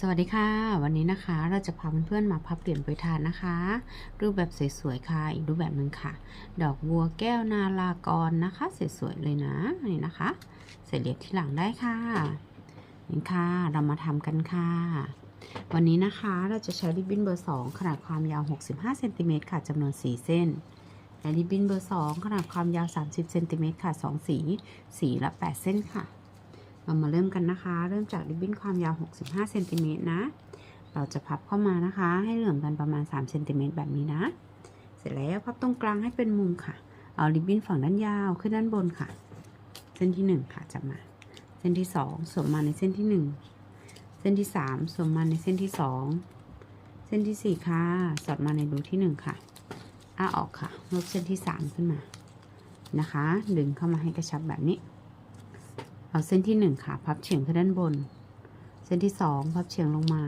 สวัสดีค่ะ วันนี้นะคะเราจะพาเพื่อนๆมาพับเหรียญโปรยทานนะคะ รูปแบบสวยๆค่ะ อีกรูปแบบหนึ่งค่ะ ดอกบัวแก้วนาลากรนะคะ สวยๆเลยนะนี่นะคะใส่เรียญที่หลังได้ค่ะนี่ค่ะเรามาทำกันค่ะ วันนี้นะคะเราจะใช้ริบบิ้นเบอร์ 2 ขนาดความยาว 65เซนติเมตรค่ะจำนวน 4 เส้นและริบบิ้นเบอร์ 2 ขนาดความยาว 30เซนติเมตรค่ะ 2 สี สีละ 8 เส้นค่ะ เรามาเริ่มกันนะคะ เริ่มจากริบบิ้นความยาว 65เซนติเมตรนะ เราจะพับเข้ามานะคะ ให้เหลื่อมกันประมาณ3เซนติเมตรแบบนี้นะ เสร็จแล้วพับตรงกลางให้เป็นมุมค่ะ เอาริบบิ้นฝั่งด้านยาวขึ้นด้านบนค่ะ เส้นที่ 1 ค่ะจับมา เส้นที่ 2 สวมมาในเส้นที่ 1 เส้นที่ 3 สวมมาในเส้นที่ 2 เส้นที่ 4 ค่ะ สอดมาในรูที่ 1 ค่ะ อ้าออกค่ะลบเส้นที่ 3 ขึ้นมา นะคะ ดึงเข้ามาให้กระชับแบบนี้ เอาเส้นที่1ค่ะ พับเฉียงขึ้นด้านบน เส้นที่2พับเฉียงลงมา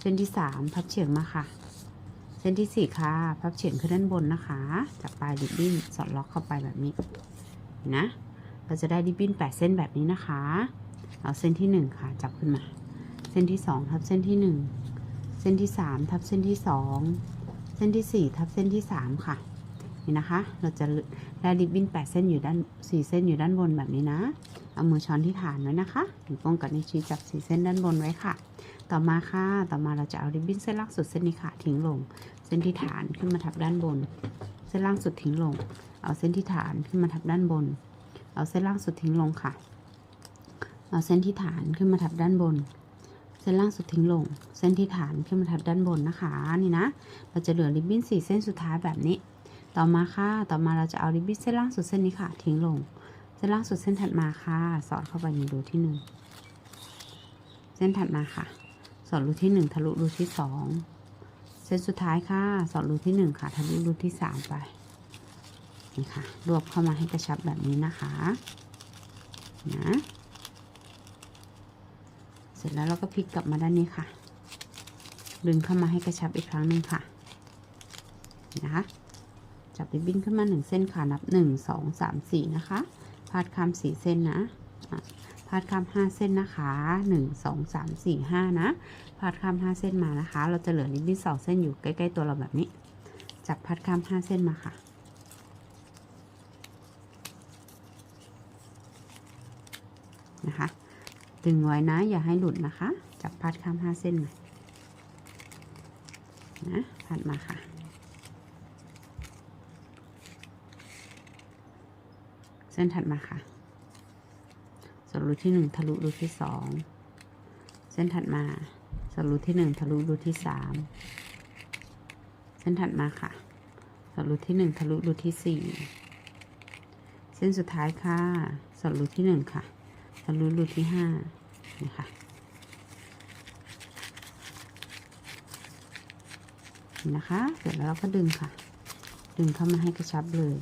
เส้นที่3พับเฉียงมาค่ะ เส้นที่4ค่ะ พับเฉียงขึ้นด้านบนนะคะ จากปลายริบบิ้นสอดล็อกเข้าไปแบบนี้นะเราจะได้ริบบิ้น8เส้นแบบนี้นะคะ เอาเส้นที่1ค่ะ จับขึ้นมา เส้นที่2ทับเส้นที่1เส้นที่3ทับเส้นที่2เส้นที่4ทับเส้นที่3ค่ะนี่นะคะ เราจะได้ริบบิ้น8เส้นอยู่ด้าน4เส้นอยู่ด้านบนแบบนี้นะ เอามือช้อนที่ฐานไว้นะคะนิ้วโป้งกับนิ้วชี้จับสีเส้นด้านบนไว้ค่ะ ต่อมาค่ะ ต่อมาเราจะเอาริบบิ้นเส้นล่างสุดเส้นนี้ค่ะทิ้งลง เส้นที่ฐานขึ้นมาทับด้านบน เส้นล่างสุดทิ้งลง เอาเส้นที่ฐานขึ้นมาทับด้านบน เอาเส้นล่างสุดทิ้งลงค่ะ เอาเส้นที่ฐานขึ้นมาทับด้านบน เส้นล่างสุดทิ้งลง เส้นที่ฐานขึ้นมาทับด้านบนนะคะ นี่นะ เราจะเหลือริบบิ้นสี่เส้นสุดท้ายแบบนี้ ต่อมาค่ะ ต่อมาเราจะเอาริบบิ้นเส้นล่างสุดเส้นนี้ค่ะ ทิ้งลง เส้นล่างสุดเส้นถัดมาค่ะ สอดเข้าไปในรูที่หนึ่งเส้นถัดมาค่ะ สอดรูที่หนึ่งทะลุรูที่สองเส้นสุดท้ายค่ะ สอดรูที่หนึ่งค่ะทะลุรูที่สามไปนี่ค่ะรวบเข้ามาให้กระชับแบบนี้นะคะนะเสร็จแล้วเราก็พลิกกลับมาด้านนี้ค่ะ ดึงเข้ามาให้กระชับอีกครั้งหนึ่งค่ะนะคะจับริบบิ้นขึ้นมาหนึ่งเส้นค่ะนับหนึ่งสองสามสี่นะคะ พาดข้ามสี่เส้นนะพาดข้ามห้าเส้นนะคะหนึ่งสองสามสี่ห้านะพาดข้ามห้าเส้นมานะคะ เราจะเหลือริบบิ้นสองเส้นอยู่ใกล้ๆตัวเราแบบนี้ จับพาดข้ามห้าเส้นมาค่ะ นะคะ ดึงไว้นะ อย่าให้หลุดนะคะ จับพาดข้ามห้าเส้นมานะพาดมาค่ะ ส้นถัดมาค่ะสรูที่หนึ่งทะลุรูที่สองเส้นถัดมาสรูที่หนึ่งทะลุรูที่สามเส้นถัดมาค่ะสรูที่หนึ่งทะลุรูที่สี่เส้นสุดท้ายค่ะสรูที่หนึ่งค่ะทะลุรูที่ห้านี่ค่ะนะคะ เสร็จแล้วเราก็ดึงค่ะ ดึงเข้ามาให้กระชับเลย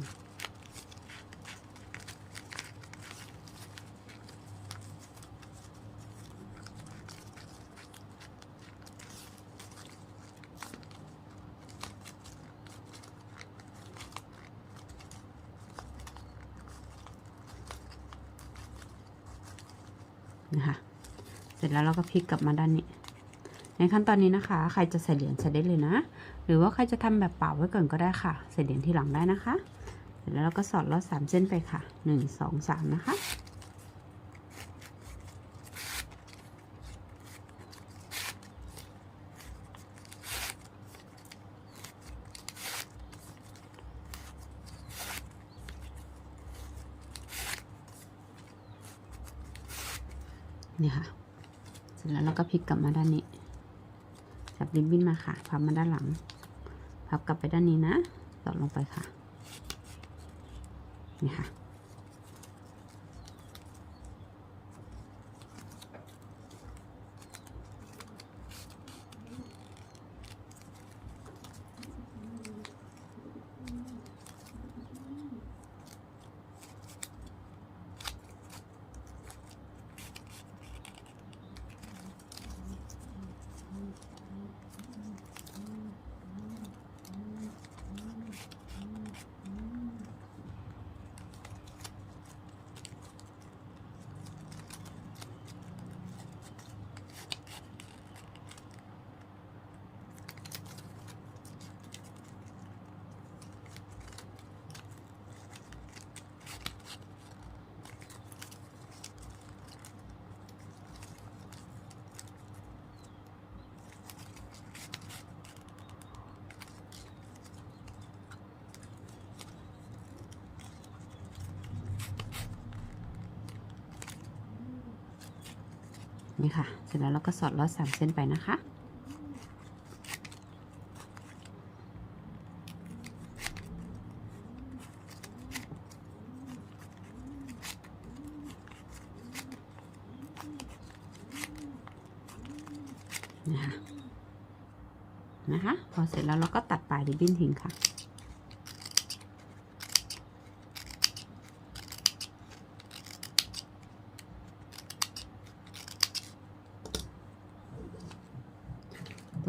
นะคะเสร็จแล้วเราก็พลิกกลับมาด้านนี้ ในขั้นตอนนี้นะคะ ใครจะใส่เหรียญใส่ได้เลยนะ หรือว่าใครจะทำแบบเปล่าไว้ก่อนก็ได้ค่ะ ใส่เหรียญที่หลังได้นะคะ เสร็จแล้วเราก็สอดลอดสามเส้นไปค่ะหนึ่งสองสามนะคะ นี่ค่ะ เสร็จแล้วเราก็พลิกกลับมาด้านนี้ จับริบบิ้นมาค่ะ พับมาด้านหลัง พับกลับไปด้านนี้นะสอดลงไปค่ะ นี่ค่ะ นี่ค่ะ เสร็จแล้วเราก็สอดลอดสามเส้นไปนะคะ นะคะ นะคะ พอเสร็จแล้วเราก็ตัดปลายริบบิ้นทิ้งค่ะ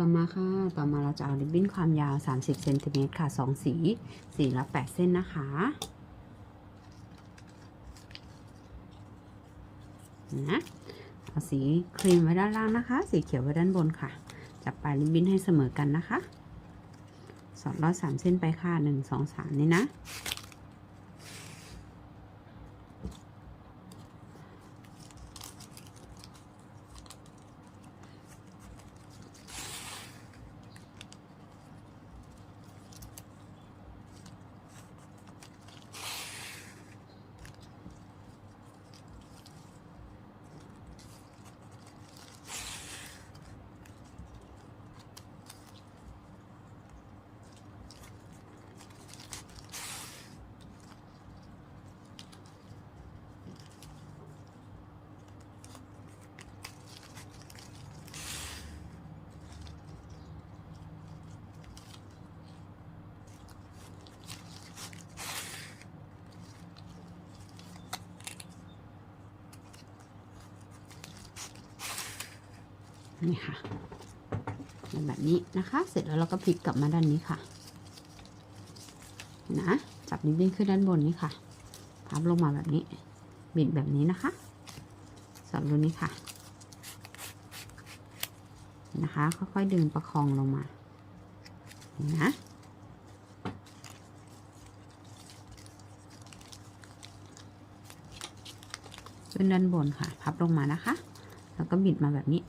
อมาค่ะ ต่อมาเราจะเอาริบบิ้นความยาว 30เซนติเมตรค่ะ2สีสีละ8เส้นนะคะนะเอาสีครีมไว้ด้านล่างนะคะ สีเขียวไว้ด้านบนค่ะ จับปลายริบบิ้นให้เสมอกันนะคะ สอดลอดสามเส้นไปค่ะหนึ่งสองสามนี่นะ นี่ค่ะเป็นแบบนี้นะคะ เสร็จแล้วเราก็พลิกกลับมาด้านนี้ค่ะนะจับริบบิ้นขึ้นด้านบนนี้ค่ะพับลงมาแบบนี้ บิดแบบนี้นะคะสอดรูนี้ค่ะ นะคะ ค่อยๆดึงประคองลงมานะขึ้นด้านบนค่ะ พับลงมานะคะ แล้วก็บิดมาแบบนี้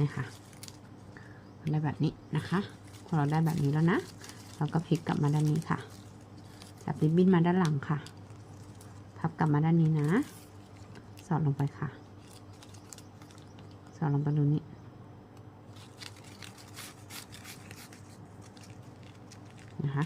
นี่ค่ะได้แบบนี้นะคะพอเราได้แบบนี้แล้วนะเราก็พลิกกลับมาด้านนี้ค่ะ จับริบบิ้นมาด้านหลังค่ะ พับกลับมาด้านนี้นะ สอดลงไปค่ะ สอดลงไปตรงนี้นะคะ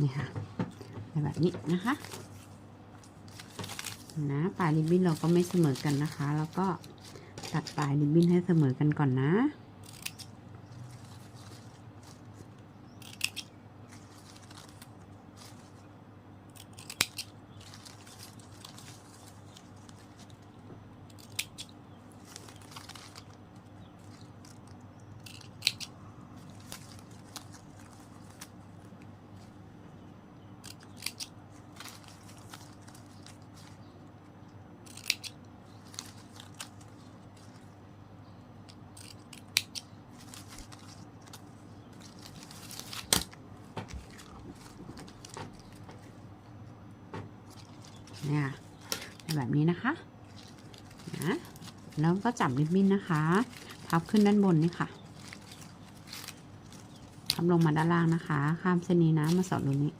นี่ค่ะแบบนี้นะคะนะปลายริบบิ้นเราก็ไม่เสมอกันนะคะ แล้วก็ตัดปลายริบบิ้นให้เสมอกันก่อนนะ เนี่ยแบบนี้นะคะนะแล้วก็จับริบบิ้นนะคะพับขึ้นด้านบนนี่ค่ะพับลงมาด้านล่างนะคะ ข้ามเส้นนี้นะมาสอดตรงนี้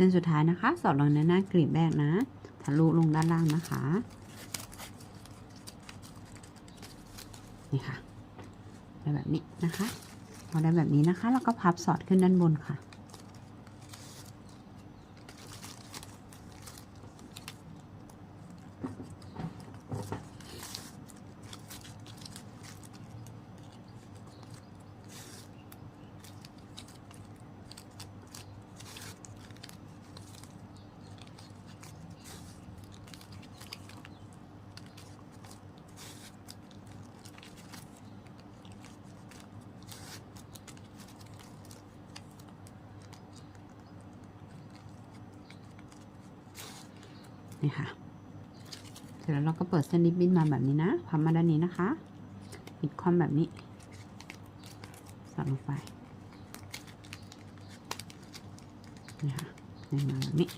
ส้นสุดท้ายนะคะ สอดลงในหน้ากลีบแรกนะทะลุลงด้านล่างนะคะ นี่ค่ะได้แบบนี้นะคะพอได้แบบนี้นะคะ แล้วก็พับสอดขึ้นด้านบนค่ะ นี่ค่ะ เสร็จแล้วเราก็เปิดเส้นริบบิ้นมาแบบนี้นะพับมาด้านนี้นะคะปิดคอมแบบนี้สอดลงไปนี่ค่ะในมาแบบนี้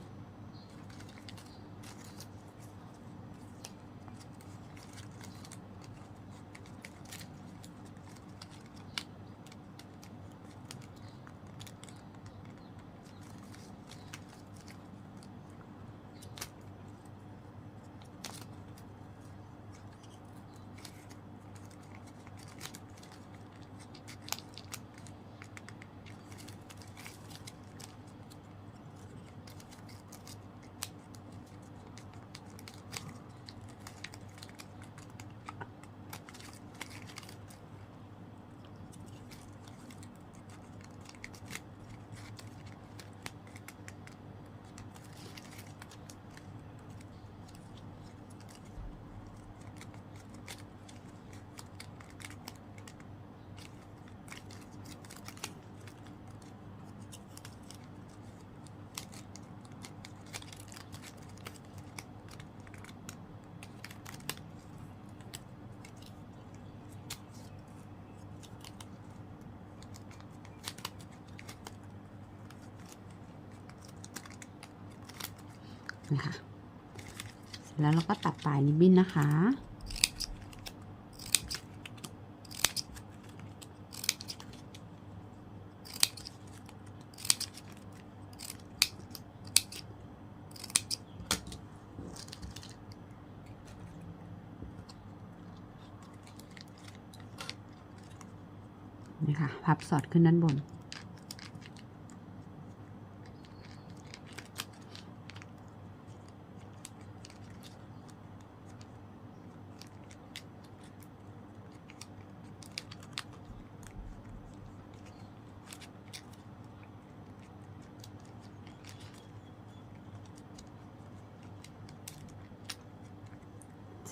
นี่ค่ะเสร็จแล้วเราก็ตัดปลายริบบิ้นนะคะนี่ค่ะ พับสอดขึ้นด้านบน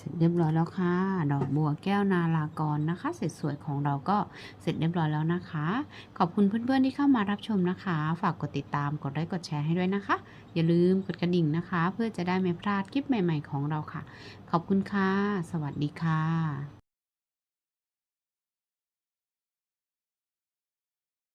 จ เรียบร้อยแล้วค่ะ ดอกบัวแก้วนาลากรนะคะสวยๆของเราก็เสร็จเรียบร้อยแล้วนะคะ ขอบคุณเพื่อนๆที่เข้ามารับชมนะคะ ฝากกดติดตามกดไลค์กดแชร์ให้ด้วยนะคะ อย่าลืมกดกระดิ่งนะคะ เพื่อจะได้ไม่พลาดคลิปใหม่ ๆ ของเราค่ะ ขอบคุณค่ะ สวัสดีค่ะ